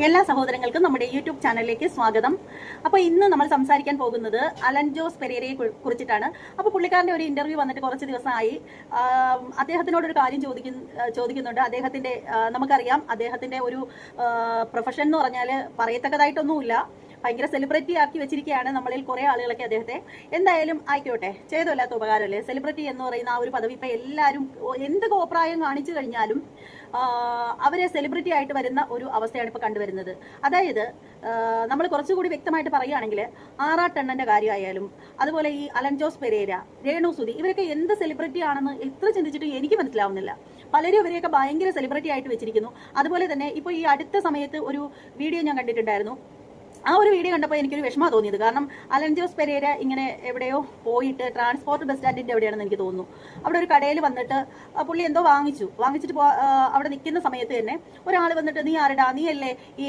എല്ലാ സഹോദരങ്ങൾക്കും നമ്മുടെ യൂട്യൂബ് ചാനലിലേക്ക് സ്വാഗതം. അപ്പോൾ ഇന്ന് നമ്മൾ സംസാരിക്കാൻ പോകുന്നത് അലൻ ജോസ് പെരേരയെ കുറിച്ചിട്ടാണ്. അപ്പോൾ പുള്ളിക്കാരന്റെ ഒരു ഇന്റർവ്യൂ വന്നിട്ട് കുറച്ച് ദിവസമായി. അദ്ദേഹത്തിനോട് ഒരു കാര്യം ചോദിക്കുന്ന ചോദിക്കുന്നുണ്ട്. അദ്ദേഹത്തിന്റെ നമുക്കറിയാം അദ്ദേഹത്തിന്റെ ഒരു പ്രൊഫഷൻ എന്ന് പറഞ്ഞാൽ പറയത്തക്കതായിട്ടൊന്നുമില്ല. ഭയങ്കര സെലിബ്രിറ്റി ആക്കി വെച്ചിരിക്കുകയാണ് നമ്മളിൽ കുറേ ആളുകളൊക്കെ അദ്ദേഹത്തെ. എന്തായാലും ആയിക്കോട്ടെ ചെയ്തല്ലാത്ത ഉപകാരമല്ലേ? സെലിബ്രിറ്റി എന്ന് പറയുന്ന ആ ഒരു പദവി ഇപ്പം എല്ലാവരും എന്ത് കോപ്രായം കാണിച്ചു കഴിഞ്ഞാലും അവരെ സെലിബ്രിറ്റി ആയിട്ട് വരുന്ന ഒരു അവസ്ഥയാണ് ഇപ്പോൾ കണ്ടുവരുന്നത്. അതായത് നമ്മൾ കുറച്ചുകൂടി വ്യക്തമായിട്ട് പറയുകയാണെങ്കിൽ ആറാട്ടെണ്ണന്റെ കാര്യമായാലും അതുപോലെ ഈ അലൻ ജോസ് പെരേര രേണു സുധി ഇവരൊക്കെ എന്ത് സെലിബ്രിറ്റി ആണെന്ന് എത്ര ചിന്തിച്ചിട്ടും എനിക്ക് മനസ്സിലാവുന്നില്ല. പലരും ഇവരെയൊക്കെ ഭയങ്കര സെലിബ്രിറ്റി ആയിട്ട് വെച്ചിരിക്കുന്നു. അതുപോലെ തന്നെ ഇപ്പോൾ ഈ അടുത്ത സമയത്ത് ഒരു വീഡിയോ ഞാൻ കണ്ടിട്ടുണ്ടായിരുന്നു. ആ ഒരു വീഡിയോ കണ്ടപ്പോൾ എനിക്കൊരു വിഷമം തോന്നിയത്. കാരണം അലൻ ജോസ് പെരേര ഇങ്ങനെ എവിടെയോ പോയിട്ട് ട്രാൻസ്പോർട്ട് ബസ് സ്റ്റാൻഡിന്റെ എവിടെയാണെന്ന് എനിക്ക് തോന്നുന്നു. അവിടെ ഒരു കടയിൽ വന്നിട്ട് പുള്ളി എന്തോ വാങ്ങിച്ചു. വാങ്ങിച്ചിട്ട് അവിടെ നിൽക്കുന്ന സമയത്ത് തന്നെ ഒരാൾ വന്നിട്ട് നീ ആരടാ? നീ അല്ലേ ഈ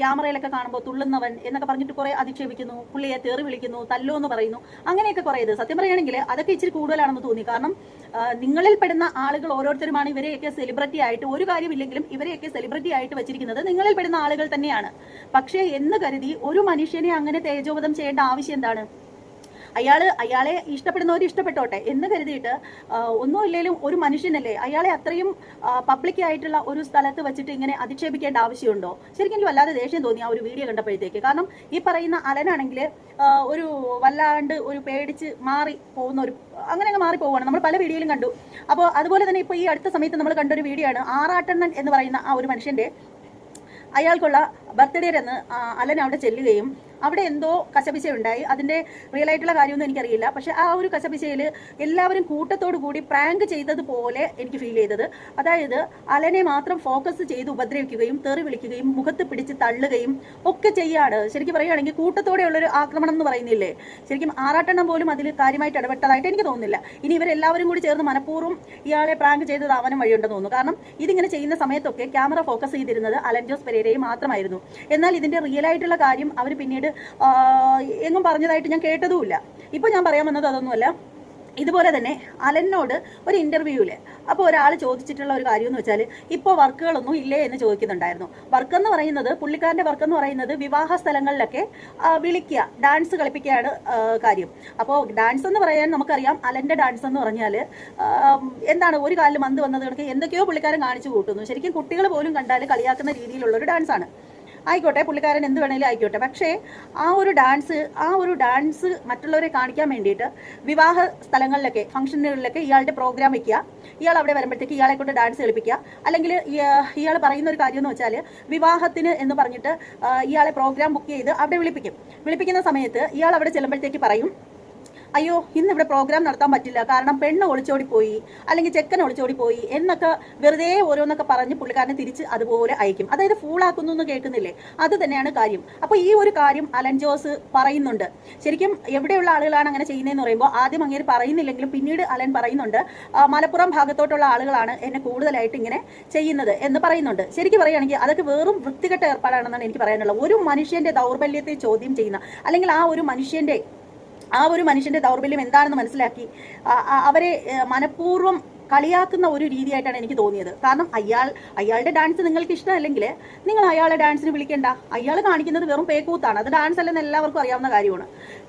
ക്യാമറയിലൊക്കെ കാണുമ്പോൾ തുള്ളുന്നവൻ? എന്നൊക്കെ പറഞ്ഞിട്ട് കുറേ അധിക്ഷേപിക്കുന്നു. പുള്ളിയെ തേറി വിളിക്കുന്നു തല്ലോ എന്ന് പറയുന്നു. അങ്ങനെയൊക്കെ കുറേ ഇത്. സത്യം പറയുകയാണെങ്കിൽ അതൊക്കെ ഇച്ചിരി കൂടുതലാണെന്ന് തോന്നി. കാരണം നിങ്ങളിൽ പെടുന്ന ആളുകൾ ഓരോരുത്തരുമാണ് ഇവരെയൊക്കെ സെലിബ്രിറ്റി ആയിട്ട്. ഒരു കാര്യമില്ലെങ്കിലും ഇവരെയൊക്കെ സെലിബ്രിറ്റി ആയിട്ട് വെച്ചിരിക്കുന്നത് നിങ്ങളിൽ പെടുന്ന ആളുകൾ തന്നെയാണ്. പക്ഷേ എന്ന് കരുതി ഒരു മനുഷ്യനെ അങ്ങനെ തേജോവധം ചെയ്യേണ്ട ആവശ്യം എന്താണ്? അയാൾ അയാളെ ഇഷ്ടപ്പെടുന്നവർ ഇഷ്ടപ്പെട്ടോട്ടെ എന്ന് കരുതിയിട്ട് ഒന്നുമില്ലെങ്കിലും ഒരു മനുഷ്യനല്ലേ അയാളെ അത്രയും പബ്ലിക് ആയിട്ടുള്ള ഒരു സ്ഥലത്ത് വെച്ചിട്ട് ഇങ്ങനെ അധിക്ഷേപിക്കേണ്ട ആവശ്യമുണ്ടോ? ശരിക്കും എനിക്ക് വല്ലാതെ ദേഷ്യം തോന്നി ആ ഒരു വീഡിയോ കണ്ടപ്പോഴത്തേക്ക്. കാരണം ഈ പറയുന്ന അലനാണെങ്കിൽ ഒരു വല്ലാണ്ട് ഒരു പേടിച്ച് മാറി പോകുന്ന ഒരു അങ്ങനെ അങ്ങ് മാറി പോവുകയാണ്. നമ്മൾ പല വീഡിയോയിലും കണ്ടു. അപ്പോൾ അതുപോലെ തന്നെ ഇപ്പോൾ ഈ അടുത്ത സമയത്ത് നമ്മൾ കണ്ടൊരു വീഡിയോ ആണ് ആറാട്ടണ്ണൻ എന്ന് പറയുന്ന ആ ഒരു മനുഷ്യന്റെ അയാൾക്കുള്ള ബർത്ത്ഡേ എന്ന് അലൻ അവിടെ ചെല്ലുകയും അവിടെ എന്തോ കശപിശ ഉണ്ടായി. അതിന്റെ റിയൽ ആയിട്ടുള്ള കാര്യമൊന്നും എനിക്കറിയില്ല. പക്ഷെ ആ ഒരു കശപിശയിൽ എല്ലാവരും കൂട്ടത്തോടു കൂടി പ്രാങ്ക് ചെയ്തതുപോലെ എനിക്ക് ഫീൽ ചെയ്തത്. അതായത് അലനെ മാത്രം ഫോക്കസ് ചെയ്ത് ഉപദ്രവിക്കുകയും തെറി വിളിക്കുകയും മുഖത്ത് പിടിച്ച് തള്ളുകയും ഒക്കെ ചെയ്യാണ്. ശരിക്കും പറയുകയാണെങ്കിൽ കൂട്ടത്തോടെയുള്ളൊരു ആക്രമണം എന്ന് പറയുന്നില്ലേ? ശരിക്കും ആറാട്ടെണ്ണം പോലും അതിൽ കാര്യമായിട്ട് ഇടപെട്ടതായിട്ട് എനിക്ക് തോന്നുന്നില്ല. ഇനി ഇവരെല്ലാവരും കൂടി ചേർന്ന് മനഃപൂർവം ഇയാളെ പ്രാങ്ക് ചെയ്തത് അവനും വഴിയുണ്ടെന്ന് തോന്നുന്നു. കാരണം ഇതിങ്ങനെ ചെയ്യുന്ന സമയത്തൊക്കെ ക്യാമറ ഫോക്കസ് ചെയ്തിരുന്നത് അലൻ ജോസ് പെരേരയെ മാത്രമായിരുന്നു. എന്നാൽ ഇതിന്റെ റിയൽ ആയിട്ടുള്ള കാര്യം അവർ പിന്നീട് എങ്ങും പറഞ്ഞതായിട്ട് ഞാൻ കേട്ടതുമില്ല. ഇപ്പൊ ഞാൻ പറയാൻ വന്നത് അതൊന്നുമല്ല. ഇതുപോലെ തന്നെ അലനോട് ഒരു ഇന്റർവ്യൂവിൽ അപ്പോൾ ഒരാൾ ചോദിച്ചിട്ടുള്ള ഒരു കാര്യം എന്ന് വെച്ചാൽ ഇപ്പോൾ വർക്കുകളൊന്നും ഇല്ലേ എന്ന് ചോദിക്കുന്നുണ്ടായിരുന്നു. വർക്ക് എന്ന് പറയുന്നത് പുള്ളിക്കാരന്റെ വർക്ക് എന്ന് പറയുന്നത് വിവാഹ സ്ഥലങ്ങളിലൊക്കെ വിളിക്കുക ഡാൻസ് കളിപ്പിക്കുകയാണ് കാര്യം. അപ്പോൾ ഡാൻസ് എന്ന് പറയാൻ നമുക്കറിയാം അലന്റെ ഡാൻസ് എന്ന് പറഞ്ഞാൽ എന്താണ് ഒരു കാലിൽ മന്ത് വന്നത് കണക്ക് എന്തൊക്കെയോ പുള്ളിക്കാരൻ കാണിച്ചു കൂട്ടുന്നു. ശരിക്കും കുട്ടികൾ പോലും കണ്ടാൽ കളിയാക്കുന്ന രീതിയിലുള്ള ഒരു ഡാൻസാണ്. ആയിക്കോട്ടെ പുള്ളിക്കാരൻ എന്ത് വേണേലും ആയിക്കോട്ടെ. പക്ഷേ ആ ഒരു ഡാൻസ് ആ ഒരു ഡാൻസ് മറ്റുള്ളവരെ കാണിക്കാൻ വേണ്ടിയിട്ട് വിവാഹ സ്ഥലങ്ങളിലൊക്കെ ഫംഗ്ഷനുകളിലൊക്കെ ഇയാളുടെ പ്രോഗ്രാം വെക്കുക. ഇയാൾ അവിടെ വരുമ്പോഴത്തേക്ക് ഇയാളെ കൊണ്ട് ഡാൻസ് കളിപ്പിക്കുക. അല്ലെങ്കിൽ ഇയാൾ പറയുന്ന ഒരു കാര്യം എന്ന് വെച്ചാൽ വിവാഹത്തിന് എന്ന് പറഞ്ഞിട്ട് ഇയാളെ പ്രോഗ്രാം ബുക്ക് ചെയ്ത് അവിടെ വിളിപ്പിക്കും. വിളിപ്പിക്കുന്ന സമയത്ത് ഇയാൾ അവിടെ ചെല്ലുമ്പോഴത്തേക്ക് പറയും അയ്യോ ഇന്ന് ഇവിടെ പ്രോഗ്രാം നടത്താൻ പറ്റില്ല. കാരണം പെണ്ണ് ഒളിച്ചോടി പോയി അല്ലെങ്കിൽ ചെക്കൻ ഒളിച്ചോടി പോയി എന്നൊക്കെ വെറുതെ ഓരോന്നൊക്കെ പറഞ്ഞ് പുള്ളിക്കാരനെ തിരിച്ച് അതുപോലെ അയക്കും. അതായത് ഫൂളാക്കുന്നു എന്ന് കേൾക്കുന്നില്ലേ? അത് തന്നെയാണ് കാര്യം. അപ്പോൾ ഈ ഒരു കാര്യം അലൻ ജോസ് പറയുന്നുണ്ട്. ശരിക്കും എവിടെയുള്ള ആളുകളാണ് അങ്ങനെ ചെയ്യുന്നതെന്ന് പറയുമ്പോൾ ആദ്യം അങ്ങനെ പറയുന്നില്ലെങ്കിലും പിന്നീട് അലൻ പറയുന്നുണ്ട് മലപ്പുറം ഭാഗത്തോട്ടുള്ള ആളുകളാണ് എന്നെ കൂടുതലായിട്ട് ഇങ്ങനെ ചെയ്യുന്നത് എന്ന് പറയുന്നുണ്ട്. ശരിക്കും പറയുകയാണെങ്കിൽ അതൊക്കെ വെറും വൃത്തികെട്ട ഏർപ്പാടാണെന്നാണ് എനിക്ക് പറയാനുള്ളത്. ഒരു മനുഷ്യന്റെ ദൗർബല്യത്തെ ചോദ്യം ചെയ്യുന്ന അല്ലെങ്കിൽ ആ ഒരു മനുഷ്യന്റെ ആ ഒരു മനുഷ്യന്റെ ദൗർബല്യം എന്താണെന്ന് മനസ്സിലാക്കി അവരെ മനഃപൂർവം കളിയാക്കുന്ന ഒരു രീതിയായിട്ടാണ് എനിക്ക് തോന്നിയത്. കാരണം അയാൾ അയാളുടെ ഡാൻസ് നിങ്ങൾക്ക് ഇഷ്ടമല്ലെങ്കിൽ നിങ്ങൾ അയാളെ ഡാൻസിന് വിളിക്കേണ്ട. അയാൾ കാണിക്കുന്നത് വെറും പേക്കൂത്താണ്. അത് ഡാൻസ് അല്ലെന്ന് എല്ലാവർക്കും അറിയാവുന്ന കാര്യമാണ്.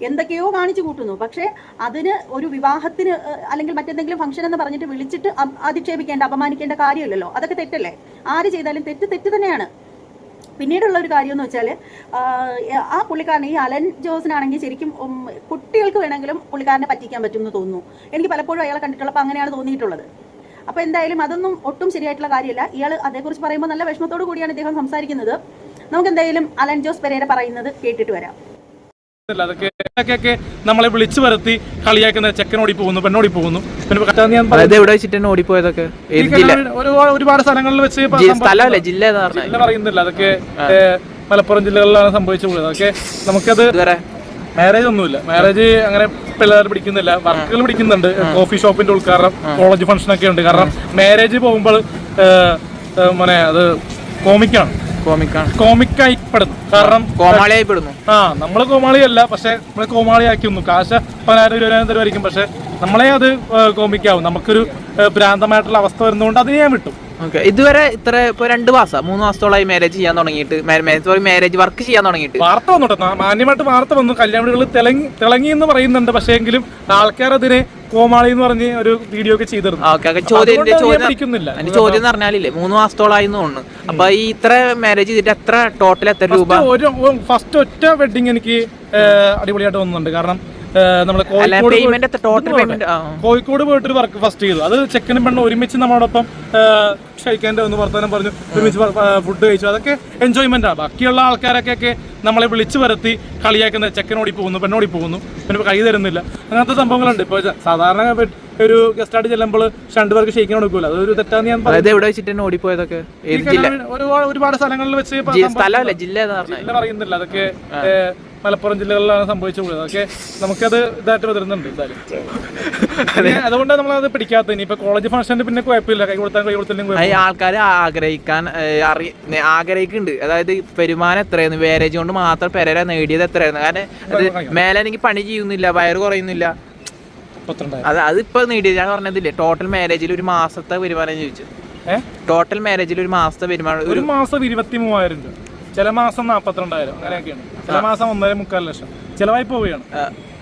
എന്തൊക്കെയോ കാണിച്ചു കൂട്ടുന്നു. പക്ഷേ അതിന് ഒരു വിവാഹത്തിന് അല്ലെങ്കിൽ മറ്റെന്തെങ്കിലും ഫംഗ്ഷൻ എന്ന് പറഞ്ഞിട്ട് വിളിച്ചിട്ട് അധിക്ഷേപിക്കേണ്ട അപമാനിക്കേണ്ട കാര്യമില്ലല്ലോ. അതൊക്കെ തെറ്റല്ലേ? ആര് ചെയ്താലും തെറ്റ് തെറ്റ് തന്നെയാണ്. പിന്നീടുള്ള ഒരു കാര്യം എന്ന് വെച്ചാൽ ആ പുള്ളിക്കാരൻ ഈ അലൻ ജോസിനാണെങ്കിൽ ശരിക്കും കുട്ടികൾക്ക് വേണമെങ്കിലും പുള്ളിക്കാരനെ പറ്റിക്കാൻ പറ്റുമെന്ന് തോന്നുന്നു. എനിക്ക് പലപ്പോഴും അയാളെ കണ്ടിട്ടുള്ളപ്പോൾ അങ്ങനെയാണ് തോന്നിയിട്ടുള്ളത്. അപ്പോൾ എന്തായാലും അതൊന്നും ഒട്ടും ശരിയായിട്ടുള്ള കാര്യമല്ല. ഇയാൾ അതേക്കുറിച്ച് പറയുമ്പോൾ നല്ല വിഷമത്തോടു കൂടിയാണ് ഇദ്ദേഹം സംസാരിക്കുന്നത്. നമുക്ക് എന്തായാലും അലൻ ജോസ് പെരേര പറയുന്നത് കേട്ടിട്ട് വരാം. അതൊക്കെ ഇതൊക്കെ നമ്മളെ വിളിച്ചു വരുത്തി കളിയാക്കുന്ന ചെക്കനോടി പോകുന്നു പെണ്ണോടി പോകുന്നു. പിന്നെ എവിടെ വെച്ചിട്ടാണ് ഓടിപ്പോയതൊക്കെ? ഒരുപാട് സ്ഥലങ്ങളിൽ വെച്ച് സ്ഥലമല്ല? ജില്ല പറയുന്നില്ല. അതൊക്കെ മലപ്പുറം ജില്ലകളിലാണ് സംഭവിച്ചു പോയത്. അതൊക്കെ നമുക്കത് മാരേജ് ഒന്നുമില്ല. മാരേജ് അങ്ങനെ പിള്ളേർ പിടിക്കുന്നില്ല. വർക്കുകൾ പിടിക്കുന്നുണ്ട്. കോഫി ഷോപ്പിന്റെ ഉൾക്കാരണം കോളേജ് ഫംഗ്ഷൻ ഒക്കെ ഉണ്ട്. കാരണം മാരേജ് പോകുമ്പോൾ മോനെ അത് കോമിക്കാണ്. കോമിക്കാണ്. കോമിക്കായി പെടുന്നു കാരണം കോമാളിയായി പെടുന്നു ആ നമ്മൾ കോമാളിയല്ല പക്ഷെ നമ്മളെ കോമാളിയാക്കി ഒന്നും കാശ പതിനായിരം ഇരുപതിനായിരം തരുമായിരിക്കും പക്ഷെ നമ്മളെ അത് കോമിക്കാവും. നമുക്കൊരു ഭ്രാന്തമായിട്ടുള്ള അവസ്ഥ വരുന്നതുകൊണ്ട് അത് ഞാൻ വിട്ടു. ഓക്കെ. ഇതുവരെ ഇത്ര ഇപ്പൊ രണ്ട് മാസം മൂന്ന് മാസത്തോളമായി മാരേജ് ചെയ്യാൻ തുടങ്ങിയിട്ട് മാരേജ് വർക്ക് ചെയ്യാൻ തുടങ്ങിയിട്ട്. വാർത്ത വന്നിട്ടോ മാന്യമായിട്ട് വാർത്ത വന്നു. കല്യാണികൾ തിളങ്ങി തിളങ്ങി എന്ന് പറയുന്നുണ്ട്. പക്ഷേ എങ്കിലും ആൾക്കാർ അതിനെ കോമാളി എന്ന് പറഞ്ഞ് ഒരു വീഡിയോ ഒക്കെ ചെയ്തിരുന്നു. ചോദ്യം ചോദ്യം എന്ന് പറഞ്ഞാലില്ലേ മൂന്ന് മാസത്തോളായിരുന്നു തോന്നുന്നു. അപ്പൊ ഈ ഇത്ര മാരേജ് ചെയ്തിട്ട് എത്ര ടോട്ടൽ എത്ര രൂപ? ഒരു ഫസ്റ്റ് ഒറ്റ വെഡിങ് എനിക്ക് അടിപൊളിയായിട്ട് തോന്നുന്നുണ്ട്. കാരണം അല്ല കോഴിക്കോട് പോയിട്ട് കോഴിക്കോട് പോയിട്ടൊരു വർക്ക് ഫസ്റ്റ് ചെയ്തു. അത് ചെക്കനും പെണ്ണും ഒരുമിച്ച് നമ്മളോടൊപ്പം ക്ഷയിക്കേണ്ട ഒന്ന് വർത്തമാനം പറഞ്ഞു. ഒരുമിച്ച് ഫുഡ് കഴിച്ചു. അതൊക്കെ എൻജോയ്മെന്റ് ആണ് ബാക്കിയുള്ള ആൾക്കാരൊക്കെ ഒക്കെ നമ്മളെ വിളിച്ചു വരുത്തി കളിയാക്കുന്ന ചെക്കനോടി പോകുന്നു പെണ്ണോടി പോകുന്നു. പിന്നെ കൈ തരുന്നില്ല. അങ്ങനത്തെ സംഭവങ്ങളുണ്ട്. ഇപ്പൊ സാധാരണ ഒരു ഗസ്റ്റ് ആയിട്ട് ചെല്ലുമ്പോൾ രണ്ടുപേർക്ക് ക്ഷയിക്കാൻ കൊടുക്കൂല. അതൊരു തെറ്റാന്ന് ഞാൻ തന്നെ ഓടിപ്പോയതൊക്കെ? ഒരുപാട് സ്ഥലങ്ങളിൽ വെച്ച് ജില്ല പറയുന്നില്ല. അതൊക്കെ മലപ്പുറം ജില്ലകളിലാണ് സംഭവിച്ചുകൂടുന്നത് അതൊക്കെ നമുക്കത് ഇതായിട്ട് വരുന്നുണ്ട് എന്തായാലും. അതുകൊണ്ട് നമ്മളത് പിടിക്കാത്ത ഇനിയിപ്പോൾ കോളേജ് ഫംഗ്ഷന് പിന്നെ കുഴപ്പമില്ല. കൈ കൊടുത്താൽ കൈ കൊടുത്തില്ലെങ്കിൽ ആൾക്കാർ ആഗ്രഹിക്കാൻ അറി ആഗ്രഹിക്കുന്നുണ്ട്. അതായത് വരുമാനം എത്രയായിരുന്നു? വേരേജ് കൊണ്ട് മാത്രം പെരര നേടിയത് എത്രയായിരുന്നു? കാരണം മേലെ എനിക്ക് പണി ചെയ്യുന്നില്ല വയറ് കുറയുന്നില്ല. അത് അതിപ്പോ നേടിയത്. ഞാൻ പറഞ്ഞതില്ലേ ടോട്ടൽ മാരേജിൽ ഒരു മാസത്തെ വരുമാനം ചോദിച്ചു. ടോട്ടൽ മാരേജിൽ ഒരു മാസത്തെ വരുമാനം ഒരു മാസം ഇരുപത്തി മൂവായിരം രൂപ. ചില മാസം നാപ്പത്തിരണ്ടായിരം അങ്ങനെയൊക്കെയാണ്. ചില മാസം ഒന്നര മുക്കാൽ ലക്ഷം. ചിലവായി പോവുകയാണ്.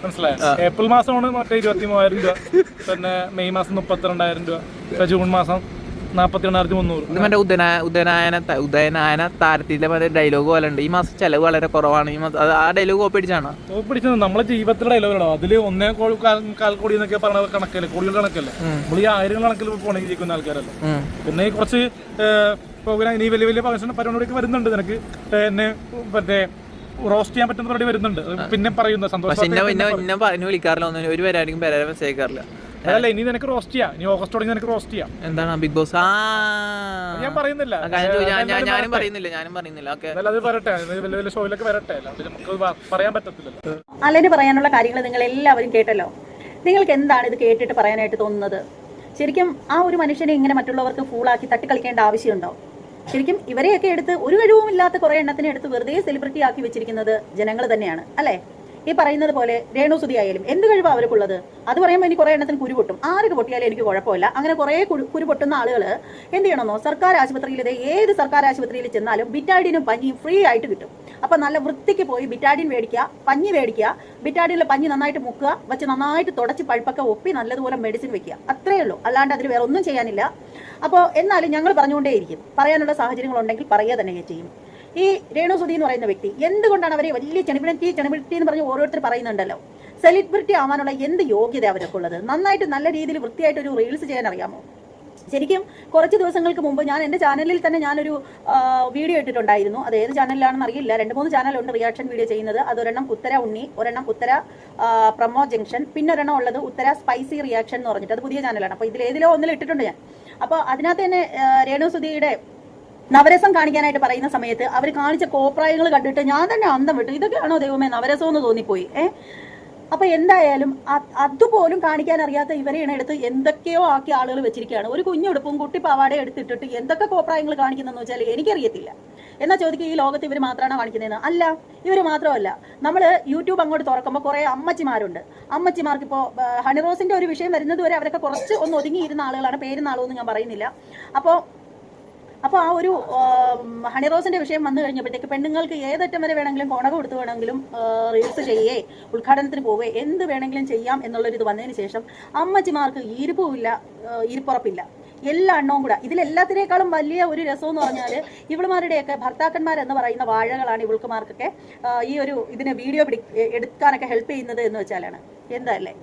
മനസ്സിലായോ? ഏപ്രിൽ മാസമാണ് മറ്റേ ഇരുപത്തി മൂവായിരം രൂപ പിന്നെ മെയ് മാസം മുപ്പത്തിരണ്ടായിരം രൂപ ജൂൺ മാസം നാപ്പത്തി രണ്ടായിരത്തി മുന്നൂറ്. ഇത് മറ്റേ ഉദന ഉദനായന ഉദയനായന താരത്തിലെ മറ്റേ ഡയലോഗ് പോലെ ഉണ്ട് ഈ മാസം ചെലവ് വളരെ കുറവാണ്. ഈ മാസം അത് ആ ഡയലോഗ് കോപ്പി അടിച്ചാണ്? നമ്മളെ ജീവിതത്തിലെ ഡയലോഗാണോ അതിൽ ഒന്നേ കോടി കാൽ- കോടി എന്നൊക്കെ പറഞ്ഞ കണക്കല്ലേ? കോടികൾ കണക്കല്ലേ? നമ്മൾ ഈ ആയിരം കണക്കിൽ പോണെങ്കിൽ ജീവിക്കുന്ന ആൾക്കാരല്ലേ? പിന്നെ ഈ കുറച്ച് പ്രോഗ്രാം ഇനി വലിയ വലിയ ഫംഗ്ഷൻ പരിപാടിയൊക്കെ വരുന്നുണ്ട്. നിനക്ക് എന്നെ മറ്റേ റോസ്റ്റ് ചെയ്യാൻ പറ്റുന്ന പരിപാടി വരുന്നുണ്ട്. പിന്നെ പറയുന്ന. സന്തോഷം പിന്നെ വിളിക്കാറില്ല. ഒന്നും ഒരു പരിപാടിക്കും പരാതി മെസ്സേജ് അയക്കാറില്ല. അതല്ല ഇനി നിനക്ക് റോസ്റ്റ് ചെയ്യാം. ഇനി ഓഗസ്റ്റ് തുടങ്ങി നിനക്ക് റോസ്റ്റ് ചെയ്യാം. എന്താണ് ബിഗ് ബോസ്? ആ. ഞാൻ പറയുന്നില്ല. ഞാനും പറയുന്നില്ല. ഞാനും പറയുന്നില്ല. അത് വരട്ടെ. വലിയ വലിയ ഷോയിലൊക്കെ വരട്ടെ. നമുക്ക് പറയാൻ പറ്റത്തില്ലല്ലോ. അല്ലെ പറയാനുള്ള കാര്യങ്ങൾ നിങ്ങൾ എല്ലാവരും കേട്ടല്ലോ. നിങ്ങൾക്ക് എന്താണ് ഇത് കേട്ടിട്ട് പറയാനായിട്ട് തോന്നുന്നത്? ശരിക്കും ആ ഒരു മനുഷ്യനെ ഇങ്ങനെ മറ്റുള്ളവർക്ക് ഫൂളാക്കി തട്ടിക്കളിക്കേണ്ട ആവശ്യമുണ്ടോ? ശരിക്കും ഇവരെയൊക്കെ എടുത്ത് ഒരു കഴിവുമില്ലാത്ത കുറെ എണ്ണത്തിനെ എടുത്ത് വെറുതെ സെലിബ്രിറ്റി ആക്കി വെച്ചിരിക്കുന്നത് ജനങ്ങൾ തന്നെയാണ് അല്ലേ? ഈ പറയുന്നത് പോലെ രേണുസുതി ആയാലും എന്ത് കഴിവാണ് അവർക്കുള്ളത്? അത് പറയുമ്പോൾ എനിക്ക് കുറെ എണ്ണത്തിന് കുരു പൊട്ടും. ആർക്ക് പൊട്ടിയാലും എനിക്ക് കുഴപ്പമില്ല. അങ്ങനെ കുറേ കുരു പൊട്ടുന്ന ആളുകൾ എന്ത് ചെയ്യണമെന്നോ? സർക്കാർ ആശുപത്രിയിൽ ഏത് സർക്കാർ ആശുപത്രിയിൽ ചെന്നാലും ബിറ്റാഡിനും പഞ്ഞിയും ഫ്രീ ആയിട്ട് കിട്ടും. അപ്പൊ നല്ല വൃത്തിക്ക് പോയി ബിറ്റാഡിൻ മേടിക്കുക പഞ്ഞി മേടിക്കുക ബിറ്റാഡിനിലെ പഞ്ഞി നന്നായിട്ട് മുക്കുക വെച്ച് നന്നായിട്ട് തുടച്ച് പഴുപ്പൊക്കെ ഒപ്പി നല്ലതുപോലെ മെഡിസിൻ വെക്കുക. അത്രേ ഉള്ളൂ. അല്ലാണ്ട് അതിൽ വേറെ ഒന്നും ചെയ്യാനില്ല. അപ്പോൾ എന്നാലും ഞങ്ങൾ പറഞ്ഞുകൊണ്ടേയിരിക്കും. പറയാനുള്ള സാഹചര്യങ്ങളുണ്ടെങ്കിൽ പറയുക തന്നെ ചെയ്യും. ഈ രേണു സുധി എന്ന് പറയുന്ന വ്യക്തി എന്തുകൊണ്ടാണ് അവരെ വലിയ ചെണിബിലിറ്റി ചെണിബിലിറ്റി എന്ന് പറഞ്ഞ് ഓരോരുത്തർ പറയുന്നുണ്ടല്ലോ? സെലിബ്രിറ്റി ആവാനുള്ള എന്ത് യോഗ്യത അവരൊക്കെ ഉള്ളത്? നന്നായിട്ട് നല്ല രീതിയിൽ വൃത്തിയായിട്ട് ഒരു റീൽസ് ചെയ്യാൻ അറിയാമോ? ശരിക്കും കുറച്ച് ദിവസങ്ങൾക്ക് മുമ്പ് ഞാൻ എന്റെ ചാനലിൽ തന്നെ ഞാനൊരു വീഡിയോ ഇട്ടിട്ടുണ്ടായിരുന്നു. അത് ഏത് ചാനലിലാണെന്ന് അറിയില്ല. രണ്ട് മൂന്ന് ചാനലുണ്ട് റിയാക്ഷൻ വീഡിയോ ചെയ്യുന്നത്. അതൊരെണ്ണം ഉത്തര ഉണ്ണി ഒരെണ്ണം ഉത്തര പ്രമോ ജംഗ്ഷൻ പിന്നെ ഒരെണ്ണം ഉള്ളത് ഉത്തര സ്പൈസി റിയാക്ഷൻ എന്ന് പറഞ്ഞിട്ട്. അത് പുതിയ ചാനലാണ് അപ്പോൾ ഇതിൽ ഏതിലോ ഒന്നിൽ ഇട്ടിട്ടുണ്ട് ഞാൻ. അപ്പോൾ അതിനകത്ത് തന്നെ രേണുസുധിയുടെ രേണു സുധിയുടെ നവരസം കാണിക്കാനായിട്ട് പറയുന്ന സമയത്ത് അവർ കാണിച്ച കോപ്രായങ്ങൾ കണ്ടിട്ട് ഞാൻ തന്നെ അന്തം വിട്ടു. ഇതൊക്കെയാണോ ദൈവമേ നവരസം എന്ന് തോന്നിപ്പോയി. ഏ? അപ്പൊ എന്തായാലും അതുപോലും കാണിക്കാൻ അറിയാത്ത ഇവരെയാണ് എടുത്ത് എന്തൊക്കെയോ ആക്കി ആളുകൾ വെച്ചിരിക്കുകയാണ്. ഒരു കുഞ്ഞുടുപ്പും കുട്ടി പാവാടെ എടുത്തിട്ടിട്ട് എന്തൊക്കെ കോപ്രായങ്ങൾ കാണിക്കുന്നതെന്ന് വെച്ചാൽ എനിക്കറിയത്തില്ല. എന്നാ ചോദിക്കുക ഈ ലോകത്ത് ഇവർ മാത്രമാണ് കാണിക്കുന്നതെന്ന്? അല്ല ഇവർ മാത്രമല്ല. നമ്മൾ യൂട്യൂബ് അങ്ങോട്ട് തുറക്കുമ്പോൾ കുറേ അമ്മച്ചിമാരുണ്ട്. അമ്മച്ചിമാർക്ക് ഇപ്പോൾ ഹണിറോസിന്റെ ഒരു വിഷയം വരുന്നത് വരെ അവരൊക്കെ കുറച്ച് ഒന്ന് ഒതുങ്ങിയിരുന്ന ആളുകളാണ്. പേര് നാളൊന്നും ഞാൻ പറയുന്നില്ല. അപ്പോൾ അപ്പോൾ ആ ഒരു ഹണി റോസിന്റെ വിഷയം വന്നു കഴിഞ്ഞപ്പോഴത്തേക്ക് പെണ്ണുങ്ങൾക്ക് ഏതറ്റം വരെ വേണമെങ്കിലും കോണക കൊടുത്തു വേണമെങ്കിലും റീൽസ് ചെയ്യേ ഉദ്ഘാടനത്തിന് പോവേ എന്ത് വേണമെങ്കിലും ചെയ്യാം എന്നുള്ളൊരു ഇത് വന്നതിന് ശേഷം അമ്മച്ചിമാർക്ക് ഈരിപ്പുമില്ല ആ, ഇരിപ്പുറപ്പില്ല. എല്ലാ എണ്ണവും കൂടെ. ഇതിലെല്ലാത്തിനേക്കാളും വലിയ ഒരു രസം എന്ന് പറഞ്ഞാൽ ഭർത്താക്കന്മാർ എന്ന് പറയുന്ന വാഴകളാണ് ഇവൾക്കുമാർക്കൊക്കെ ഈ ഒരു ഇതിനെ വീഡിയോ പിടി എടുക്കാനൊക്കെ ഹെൽപ്പ് ചെയ്യുന്നത് എന്ന് വെച്ചാലാണ്. എന്തല്ലേ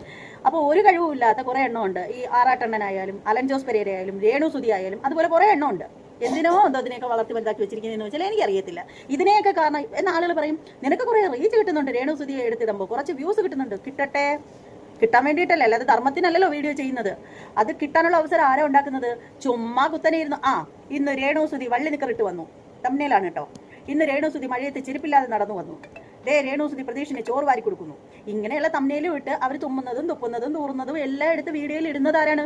അപ്പോൾ ഒരു കഴിവുമില്ലാത്ത കുറേ എണ്ണമുണ്ട്. ഈ ആറാട്ടണ്ണനായാലും അലൻ ജോസ് പെരേരയായാലും രേണു സുതി ആയാലും അതുപോലെ കുറേ എണ്ണമുണ്ട്. എന്തിനോ എന്തോ ഇതിനെയൊക്കെ വളർത്തി വലുതാക്കി വെച്ചിരിക്കുന്നതെന്ന് വെച്ചാൽ എനിക്കറിയത്തില്ല. ഇതിനെയൊക്കെ കാരണം എന്ന ആളുകൾ പറയും നിനക്ക് കുറേ റീച്ച് കിട്ടുന്നുണ്ട്. രേണു സുധിയെ എടുത്തിടുമ്പോൾ കുറച്ച് വ്യൂസ് കിട്ടുന്നുണ്ട്. കിട്ടട്ടെ. കിട്ടാൻ വേണ്ടിയിട്ടല്ലേ? അല്ലാതെ ധർമ്മത്തിനല്ലല്ലോ വീഡിയോ ചെയ്യുന്നത്. അത് കിട്ടാനുള്ള അവസരം ആരാ ഉണ്ടാക്കുന്നത്? ചുമ്മാ കുത്തനെ ഇരുന്നു ആ ഇന്ന് രേണു സുതി വള്ളി നിക്കറിട്ട് വന്നു. തമ്മിലാണ് കേട്ടോ ഇന്ന് രേണു സുതി മഴയത്ത് ചെരുപ്പില്ലാതെ നടന്നു വന്നു. ദേ രേണു സുതി പ്രതീക്ഷിനെ ചോറ് വാരി കൊടുക്കുന്നു. ഇങ്ങനെയുള്ള തമ്മിലും ഇട്ട് അവർ തുമ്മുന്നതും തുപ്പുന്നതും തൂറുന്നതും എല്ലാം എടുത്ത് വീഡിയോയിൽ ഇടുന്നത് ആരാണ്?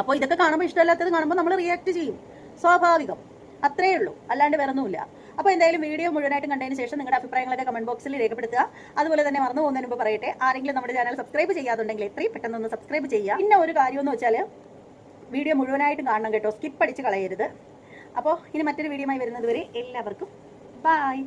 അപ്പോൾ ഇതൊക്കെ കാണുമ്പോൾ ഇഷ്ടമല്ലാത്തത് കാണുമ്പോൾ നമ്മൾ റിയാക്ട് ചെയ്യും. സ്വാഭാവികം. അത്രയേ ഉള്ളൂ. അല്ലാണ്ട് വരുന്നുമില്ല അപ്പോൾ എന്തായാലും വീഡിയോ മുഴുവനായിട്ട് കണ്ടതിന് ശേഷം നിങ്ങളുടെ അഭിപ്രായങ്ങളൊക്കെ കമന്റ് ബോക്സിൽ രേഖപ്പെടുത്തുക. അതുപോലെ തന്നെ മറന്നു പോകുന്നതിന് മുമ്പ് പറയട്ടെ ആരെങ്കിലും നമ്മുടെ ചാനൽ സബ്സ്ക്രൈബ് ചെയ്യാതുണ്ടെങ്കിൽ എത്രയും പെട്ടെന്ന് ഒന്ന് സബ്സ്ക്രൈബ് ചെയ്യുക. പിന്നെ ഒരു കാര്യം എന്ന് വെച്ചാൽ വീഡിയോ മുഴുവനായിട്ട് കാണണം കേട്ടോ. സ്കിപ്പ് അടിച്ച് കളയരുത്. അപ്പോൾ ഇനി മറ്റൊരു വീഡിയോയുമായി വരുന്നത് വരെ എല്ലാവർക്കും ബായ്